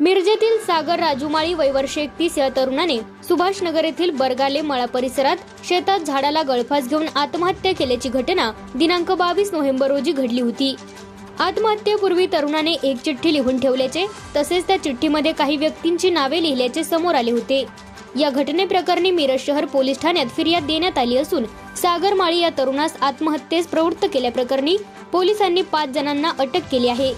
मिरजेतील सागर राजुमाळी वयवर्ष एकतीस या तरुणाने सुभाषनगर येथील बरगाले मळा परिसरात शेतात झाडाला गळफास घेऊन आत्महत्या केल्याची घटना दिनांक बावीस नोव्हेंबर रोजी घडली होती. आत्महत्येपूर्वी तरुणाने एक चिठ्ठी लिहून ठेवल्याचे तसेच त्या चिठ्ठीमध्ये काही व्यक्तींची नावे लिहिल्याचे समोर आले होते. या घटनेप्रकरणी मिरज शहर पोलीस ठाण्यात फिर्याद देण्यात आली असून सागर माळी या तरुणास आत्महत्येस प्रवृत्त केल्याप्रकरणी पोलिसांनी पाच जणांना अटक केली आहे.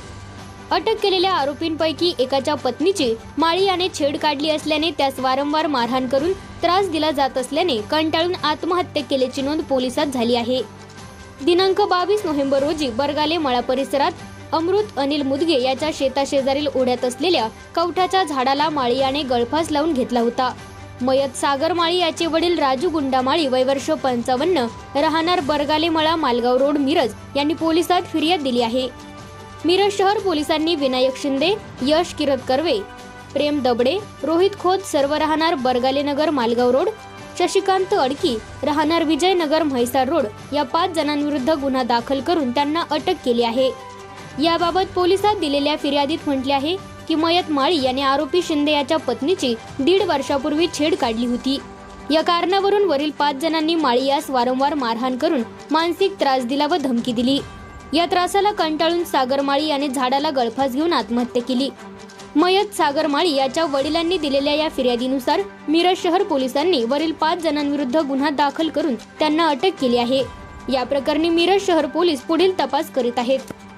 अटक केलेल्या आरोपींपैकी एकाच्या पत्नीची माळी याने छेड काढली असल्याने त्यास वारंवार मारहाण करून त्रास दिला जात असल्याने कंटाळून आत्महत्या केल्याची नोंद पोलिसात झाली आहे. दिनांक बावीस नोव्हेंबर रोजी बरगाले मळा परिसरात अमृत अनिल मुदगे याच्या शेताशेजारील ओढ्यात असलेल्या कवठाच्या झाडाला माळी याने गळफास लावून घेतला होता. मयत सागर माळी याचे वडील राजू गुंडा माळी वयवर्ष पंचावन्न राहणार बरगाले मळा मालगाव रोड मिरज यांनी पोलिसात फिर्याद दिली आहे. मिरज शहर पोलिसांनी विनायक शिंदे यश किरत कर्वे प्रेम दबडे रोहित खोत सर्व राहणार बरगालेनगर मालगाव रोड शशिकांत अडकी राहणार विजयनगर म्हैसाळ रोड या पाच जणांविरुद्ध गुन्हा दाखल करून त्यांना अटक केली आहे. याबाबत पोलिसात दिलेल्या फिर्यादीत म्हटले आहे की मयत माळी याने आरोपी शिंदे याच्या पत्नीची दीड वर्षापूर्वी छेड काढली होती. या कारणावरून वरील पाच जणांनी माळी यास वारंवार मारहाण करून मानसिक त्रास दिला व धमकी दिली. या त्रासाला कंटाळून सागरमाळी याने झाडाला गळफास घेऊन आत्महत्या केली. मयत सागरमाळी याच्या वडिलांनी दिलेल्या या फिर्यादीनुसार मिरज शहर पोलिसांनी वरील पाच जणांविरुद्ध गुन्हा दाखल करून त्यांना अटक केली आहे. या प्रकरणी मिरज शहर पोलीस पुढील तपास करीत आहेत.